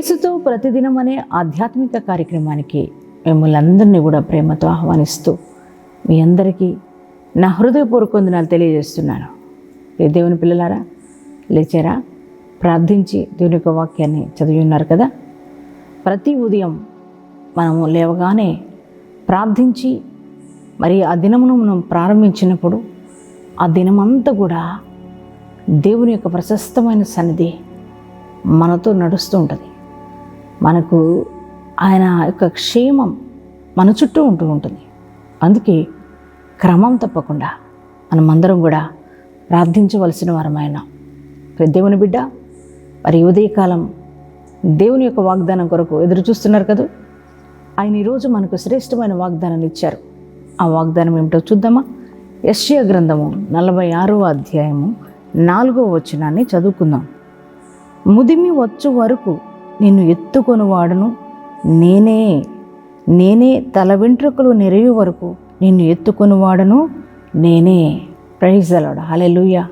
యేసుతో ప్రతిదినం అనే ఆధ్యాత్మిక కార్యక్రమానికి మిమ్మల్ని అందరినీ కూడా ప్రేమతో ఆహ్వానిస్తూ మీ అందరికీ నా హృదయపూర్వక వందనాలు తెలియజేస్తున్నాను. ఏ దేవుని పిల్లలారా లేచారా? ప్రార్థించి దేవుని యొక్క వాక్యాన్ని చదివి ఉన్నారు కదా? ప్రతి ఉదయం మనము లేవగానే ప్రార్థించి మరి ఆ దినమును మనం ప్రారంభించినప్పుడు ఆ దినమంతా కూడా దేవుని యొక్క ప్రశస్తమైన సన్నిధి మనతో నడుస్తూ ఉంటుంది. మనకు ఆయన యొక్క క్షేమం మన చుట్టూ ఉంటూ ఉంటుంది. అందుకే క్రమం తప్పకుండా మనమందరం కూడా ప్రార్థించవలసిన వారమైన దేవుని బిడ్డ మరి ఉదయకాలం దేవుని యొక్క వాగ్దానం కొరకు ఎదురు చూస్తున్నారు కదా? ఆయన ఈరోజు మనకు శ్రేష్టమైన వాగ్దానాన్ని ఇచ్చారు. ఆ వాగ్దానం ఏమిటో చూద్దామా? యశ్య గ్రంథము నలభై ఆరో అధ్యాయము నాలుగో వచనాన్ని చదువుకుందాం. ముదిమి వచ్చు వరకు నిన్ను ఎత్తుకొనివాడును. నేనే నేనే తల వెంట్రుకలు నెరయు వరకు నిన్ను ఎత్తుకొనివాడను. నేనే. ప్రైజలాడు హలెలుయ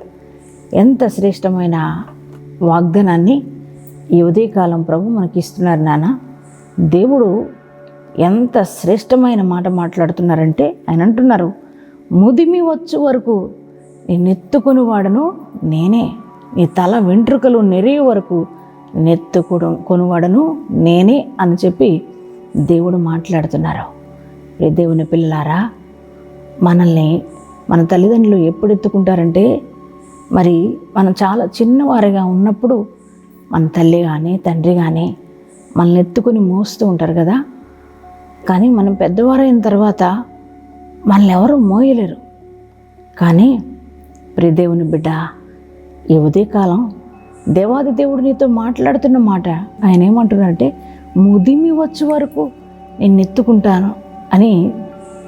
ఎంత శ్రేష్టమైన వాగ్దానాన్ని ఈ ఉదయకాలం ప్రభు మనకి ఇస్తున్నారు నాన్న దేవుడు ఎంత శ్రేష్టమైన మాట మాట్లాడుతున్నారంటే ఆయన అంటున్నారు ముదిమి వచ్చు వరకు నేను ఎత్తుకొని వాడను నేనే నీ తల వెంట్రుకలు నెరే వరకు నెత్తుకుడు కొనువాడను నేనే అని చెప్పి దేవుడు మాట్లాడుతున్నారు. ప్రియ దేవుని పిల్లలారా మనల్ని మన తల్లిదండ్రులు ఎప్పుడు ఎత్తుకుంటారంటే మరి మనం చాలా చిన్నవారిగా ఉన్నప్పుడు మన తల్లి కానీ తండ్రి కానీ మనల్ని ఎత్తుకుని మోస్తూ ఉంటారు కదా. కానీ మనం పెద్దవారైన తర్వాత మనల్ని ఎవరు మోయలేరు. కానీ ప్రియదేవుని బిడ్డ ఈ ఉదయకాలం దేవాది దేవుడు నీతో మాట్లాడుతున్న మాట ఆయన ఏమంటున్నారంటే ముదిమి వచ్చే వరకు నేను ఎత్తుకుంటాను అని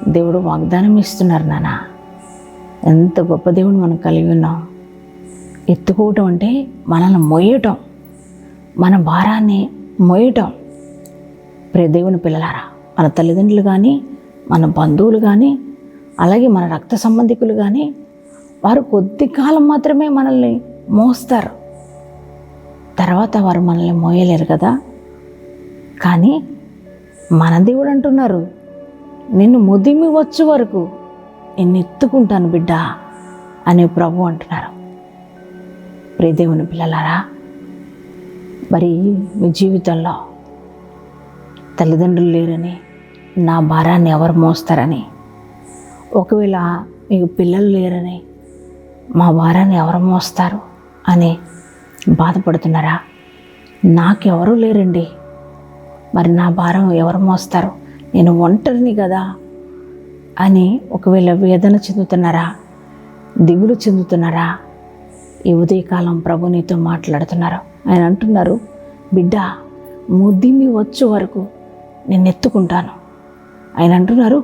దేవుడు వాగ్దానం ఇస్తున్నారు నాన్న ఎంత గొప్ప దేవుడు మనం కలిగి ఉన్నాం. ఎత్తుకోవటం అంటే మనల్ని మొయ్యటం మన భారాన్ని మొయ్యటం. ప్రే దేవుని పిల్లలారా మన తల్లిదండ్రులు కానీ మన బంధువులు కానీ అలాగే మన రక్త సంబంధికులు కానీ వారు కొద్ది కాలం మాత్రమే మనల్ని మోస్తారు. తర్వాత వారు మనల్ని మోయలేరు కదా? కానీ మన దేవుడు అంటున్నారు నిన్ను ముదిమి వచ్చే వరకు నిన్ను ఎత్తుకుంటాను బిడ్డ అని ప్రభు అంటున్నారు. ప్రియదేవుని పిల్లలారా మరి మీ జీవితంలో తల్లిదండ్రులు లేరని నా భారాన్ని ఎవరు మోస్తారని ఒకవేళ మీకు పిల్లలు లేరని మా భారాన్ని ఎవరు మోస్తారు అని బాధపడుతున్నారా? నాకెవరూ లేరండి. మరి నా భారం ఎవరు మోస్తారు? నేను ఒంటరిని కదా అని ఒకవేళ వేదన చెందుతున్నారా? దిగులు చెందుతున్నారా? ఈ ఉదయకాలం ప్రభు నీతో మాట్లాడుతున్నారు. ఆయన అంటున్నారు బిడ్డ ముద్దిమి వచ్చే వరకు నేను ఎత్తుకుంటాను. ఆయన అంటున్నారు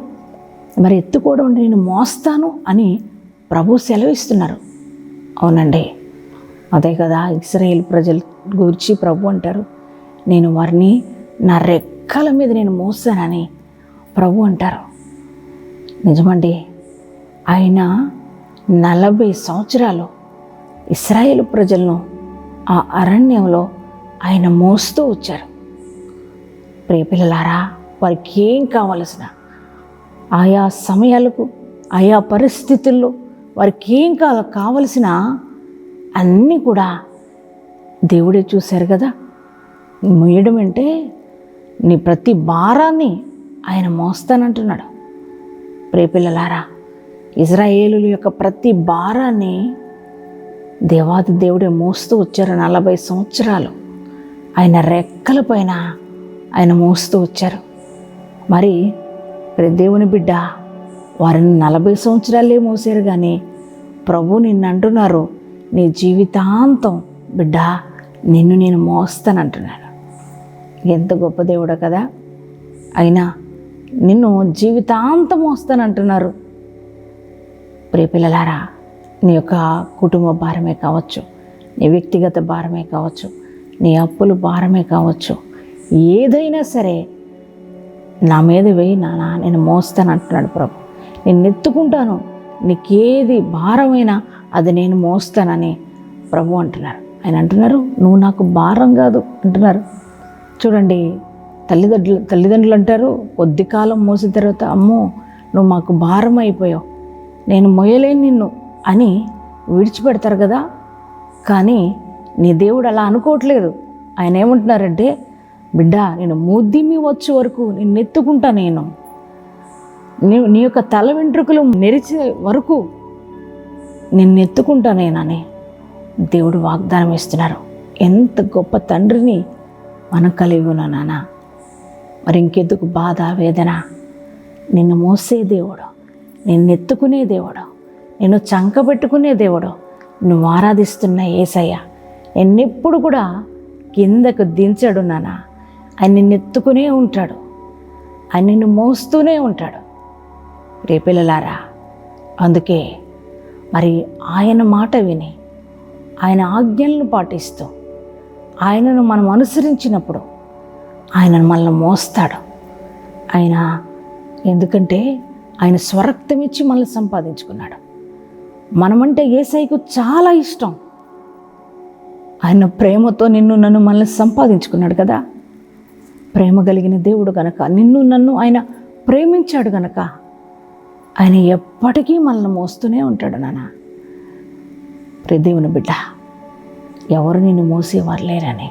మరి ఎత్తుకోవడం నేను మోస్తాను అని ప్రభు సెలవిస్తున్నారు. అవునండి. అదే కదా ఇస్రాయేల్ ప్రజల గురించి ప్రభు అంటారు. నేను వారిని నా రెక్కల మీద నేను మోస్తానని ప్రభు అంటారు. నిజమండి ఆయన నలభై సంవత్సరాలు ఇస్రాయేల్ ప్రజలను ఆ అరణ్యంలో ఆయన మోస్తూ వచ్చారు. ప్రియపిల్లలారా వారికి ఏం కావలసిన? ఆయా సమయాలకు ఆయా పరిస్థితుల్లో వారికి ఏం కాల కావలసిన అన్నీ కూడా దేవుడే చూశారు కదా. మోయడం అంటే నీ ప్రతి భారాన్ని ఆయన మోస్తానంటున్నాడు. ప్రేపిల్లలారా ఇజ్రాయేలుల యొక్క ప్రతి భారాన్ని దేవాది దేవుడే మోస్తూ వచ్చారు నలభై సంవత్సరాలు. ఆయన రెక్కల పైన ఆయన మోస్తూ వచ్చారు. మరి మరి దేవుని బిడ్డ వారిని నలభై సంవత్సరాలే మోసారు కానీ ప్రభు నిన్ను అంటున్నారు నీ జీవితాంతం బిడ్డ నిన్ను నేను మోస్తానంటున్నాను ఎంత గొప్ప దేవుడో కదా. అయినా నిన్ను జీవితాంతం మోస్తానంటున్నారు. ప్రియపిల్లలారా నీ యొక్క కుటుంబ భారమే కావచ్చు నీ వ్యక్తిగత భారమే కావచ్చు నీ అప్పులు భారమే కావచ్చు ఏదైనా సరే నా మీద వేయి నానా నేను మోస్తాను అంటున్నాడు ప్రభు. నేను ఎత్తుకుంటాను నీకేది భారమైనా అది నేను మోస్తానని ప్రభు అంటున్నారు. ఆయన అంటున్నారు నువ్వు నాకు భారం కాదు అంటున్నారు. చూడండి తల్లిదండ్రులు తల్లిదండ్రులు అంటారు కొద్ది కాలం మోసిన తర్వాత అమ్మో నువ్వు మాకు భారం అయిపోయావు. నేను మొయ్యలేను నిన్ను అని విడిచిపెడతారు కదా. కానీ నీ దేవుడు అలా అనుకోవట్లేదు. ఆయన ఏమంటున్నారంటే బిడ్డ నేను ముద్దిమి వచ్చే వరకు నిన్ను ఎత్తుకుంటా నేను. నీ నీ యొక్క తల వెంట్రుకలు నెరిచే వరకు నిన్ను ఎత్తుకుంటా నేనని దేవుడు వాగ్దానం ఇస్తున్నారు. ఎంత గొప్ప తండ్రిని మనం కలిగి ఉన్నా నాన్న. మరి ఇంకెందుకు బాధ వేదన? నిన్ను మోసే దేవుడు నిన్ను ఎత్తుకునే దేవుడు నిన్ను చంకబెట్టుకునే దేవుడు నువ్వు ఆరాధిస్తున్న ఏసయ్య. ఎన్నెప్పుడు కూడా కిందకు దించడు నాన్న. ఆయన నిన్ను ఎత్తుకునే ఉంటాడు. ఆయన నిన్ను మోస్తూనే ఉంటాడు. రేపిల్లలారా అందుకే మరి ఆయన మాట విని ఆయన ఆజ్ఞలను పాటిస్తూ ఆయనను మనం అనుసరించినప్పుడు ఆయన మనల్ని మోస్తాడు. ఆయన ఎందుకంటే ఆయన స్వరక్తం ఇచ్చి మనల్ని సంపాదించుకున్నాడు. మనమంటే ఏసైకు చాలా ఇష్టం. ఆయన ప్రేమతో నిన్ను నన్ను మనల్ని సంపాదించుకున్నాడు కదా. ప్రేమ కలిగిన దేవుడు గనక నిన్ను నన్ను ఆయన ప్రేమించాడు గనక ఆయన ఎప్పటికీ మనల్ని మోస్తూనే ఉంటాడు నాన్న. ప్రదేవుని బిడ్డ ఎవరు నిన్ను మోసేవారు లేరని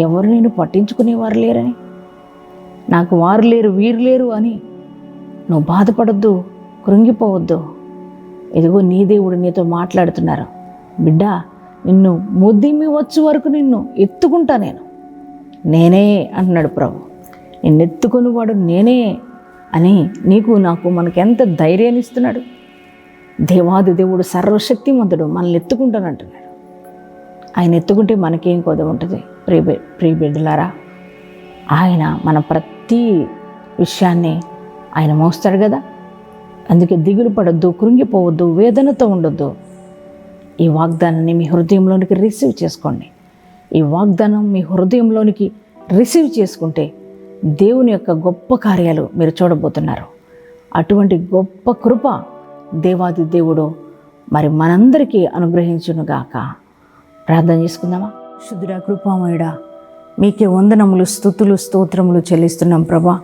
ఎవరు నిన్ను పట్టించుకునేవారు లేరని నాకు వారు లేరు వీరు లేరు అని నువ్వు బాధపడొద్దు కృంగిపోవద్దు. ఇదిగో నీ దేవుడు నీతో మాట్లాడుతున్నారు. బిడ్డ నిన్ను ముద్దిమ్మి వచ్చే వరకు నిన్ను ఎత్తుకుంటా నేను. నేనే అంటున్నాడు ప్రభు. నిన్ను ఎత్తుకునేవాడు నేనే అని నీకు నాకు మనకెంత ధైర్యాన్ని ఇస్తున్నాడు? దేవాది దేవుడు సర్వశక్తిమంతుడు మనల్ని ఎత్తుకుంటానంటున్నాడు ఆయన ఎత్తుకుంటే మనకేం కొద ఉంటుంది? ప్రీ ప్రీ బిడ్డలారా ఆయన మన ప్రతి విషయాన్ని ఆయన మోస్తాడు కదా? అందుకే దిగులు పడొద్దు కృంగిపోవద్దు వేదనతో ఉండొద్దు. ఈ వాగ్దానాన్ని మీ హృదయంలోనికి రిసీవ్ చేసుకోండి. ఈ వాగ్దానం మీ హృదయంలోనికి రిసీవ్ చేసుకుంటే దేవుని యొక్క గొప్ప కార్యాలు మీరు చూడబోతున్నారు. అటువంటి గొప్ప కృప దేవాది దేవుడు మరి మనందరికీ అనుగ్రహించునుగాక ప్రార్థన చేసుకుందామా? శుద్ధుడా కృపామయుడా మీకే వందనములు స్థుతులు స్తోత్రములు చెల్లిస్తున్నాం ప్రభా.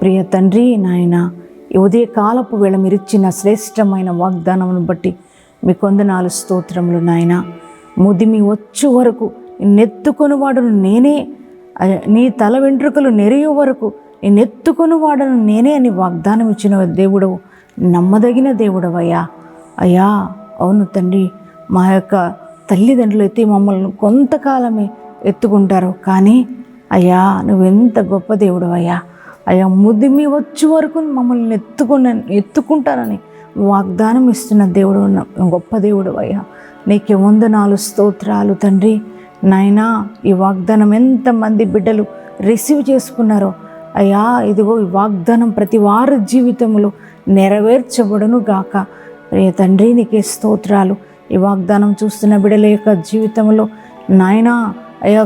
ప్రియ తండ్రి నాయన ఉదయ కాలపు వేళ మీరిచ్చిన శ్రేష్టమైన వాగ్దానమును బట్టి మీ కొందనాలు స్తోత్రములు నాయన. ముదిమి వచ్చు వరకు నెత్తుకొని వాడును నేనే. నీ తల వెంట్రుకలు నెరియు వరకు నెత్తుకొని వాడను నేనే అని వాగ్దానం ఇచ్చిన దేవుడవు నమ్మదగిన దేవుడవయ్యా. అయ్యా అవును తండ్రి మా యొక్క తల్లిదండ్రులు అయితే మమ్మల్ని కొంతకాలమే ఎత్తుకుంటారు కానీ అయ్యా నువ్వెంత గొప్ప దేవుడు అయ్యా అయ్యా ముదిమి వచ్చే వరకు మమ్మల్ని ఎత్తుకున్న ఎత్తుకుంటానని వాగ్దానం ఇస్తున్న దేవుడు గొప్ప దేవుడు అయ్యా నీకే వందనాలు స్తోత్రాలు తండ్రి. నాయనా ఈ వాగ్దానం ఎంతమంది బిడ్డలు రిసీవ్ చేసుకున్నారో అయ్యా ఇదిగో ఈ వాగ్దానం ప్రతి వారి జీవితంలో నెరవేర్చబడును గాక. ప్రియ తండ్రి నీకే స్తోత్రాలు. ఈ వాగ్దానం చూస్తున్న బిడ్డల యొక్క జీవితంలో నాయనా అయ్యా